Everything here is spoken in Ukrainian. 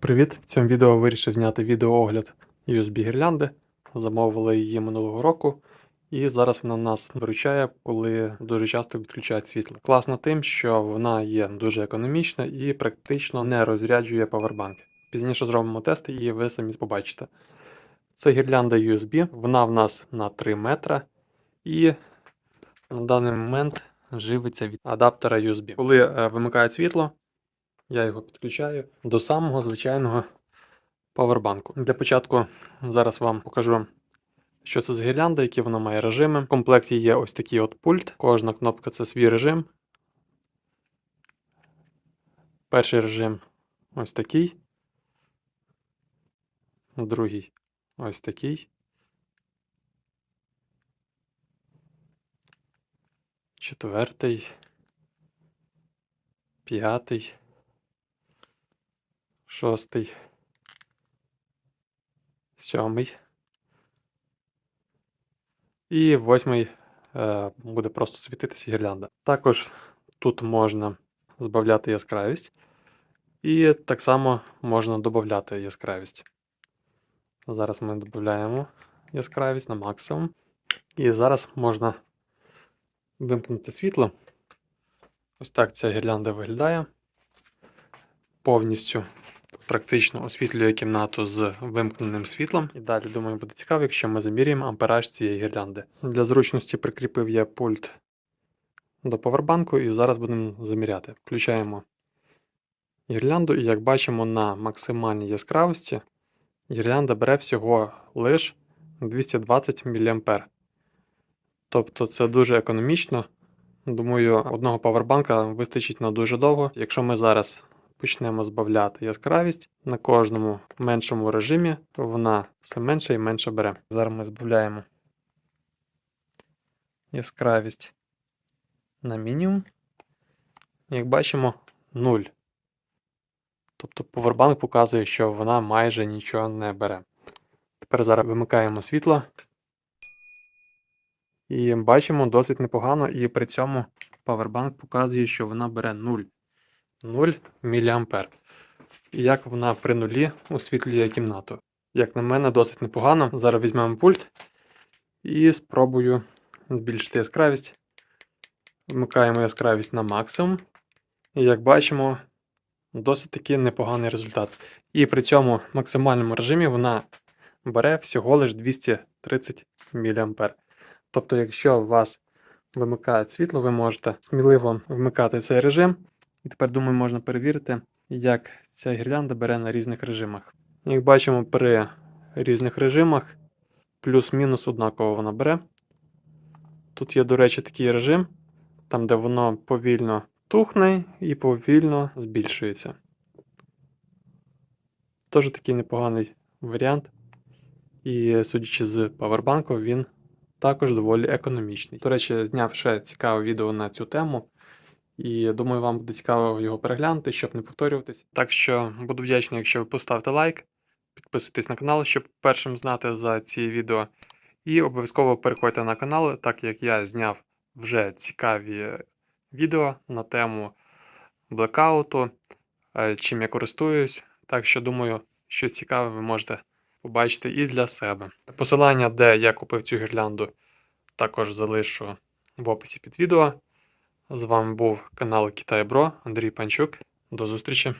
Привіт! В цьому відео вирішив зняти відеоогляд USB гірлянди. Замовили її минулого року, і зараз вона нас виручає, коли дуже часто відключають світло. Класно тим, що вона є дуже економічна і практично не розряджує павербанки. Пізніше зробимо тести і ви самі побачите. Це гірлянда USB, вона в нас на 3 метра і на даний момент живиться від адаптера USB. Коли е, вимикають світло, я його підключаю до самого звичайного павербанку. Для початку зараз вам покажу, що це за гірлянда, які вона має режими. В комплекті є ось такий от пульт. Кожна кнопка це свій режим. Перший режим ось такий. Другий ось такий. Четвертий. П'ятий. Шостий. Сьомий. І восьмий е, буде просто світитися гірлянда. Також тут можна збавляти яскравість. І так само можна додати яскравість. Зараз ми додаємо яскравість на максимум. І зараз можна вимкнути світло. Ось так ця гірлянда виглядає. Повністю практично освітлює кімнату з вимкненим світлом. І далі, думаю, буде цікаво, якщо ми заміряємо ампераж цієї гірлянди. Для зручності прикріпив я пульт до повербанку і зараз будемо заміряти. Включаємо гірлянду, і як бачимо, на максимальній яскравості гірлянда бере всього лише 220 мА. Тобто це дуже економічно. Думаю, одного павербанка вистачить на дуже довго. Якщо ми зараз почнемо збавляти яскравість на кожному меншому режимі, вона все менше і менше бере. Зараз ми збавляємо яскравість на мінімум. Як бачимо, 0. Тобто повербанк показує, що вона майже нічого не бере. Тепер зараз вимикаємо світло. І бачимо досить непогано, і при цьому павербанк показує, що вона бере 0. 0 мА. І як вона при нулі освітлює кімнату. Як на мене, досить непогано. Зараз візьмемо пульт і спробую збільшити яскравість. Вмикаємо яскравість на максимум. І як бачимо, досить таки непоганий результат. І при цьому максимальному режимі вона бере всього лише 230 мА. Тобто, якщо у вас вимикає світло, ви можете сміливо вмикати цей режим. І тепер, думаю, можна перевірити, як ця гірлянда бере на різних режимах. Як бачимо, при різних режимах плюс-мінус однаково вона бере. Тут є, до речі, такий режим, там, де воно повільно тухне і повільно збільшується. Теж такий непоганий варіант. І судячи з павербанку, він також доволі економічний. До речі, зняв ще цікаве відео на цю тему. І думаю, вам буде цікаво його переглянути, щоб не повторюватись. Так що буду вдячний, якщо ви поставите лайк, підписуйтесь на канал, щоб першим знати за ці відео. І обов'язково переходьте на канал, так як я зняв вже цікаві відео на тему блекауту, е, чим я користуюсь. Так що думаю, що цікаве ви можете побачити і для себе. Посилання, де я купив цю гірлянду, також залишу в описі під відео. З вами був канал Китай Бро Андрій Панчук. До зустрічі!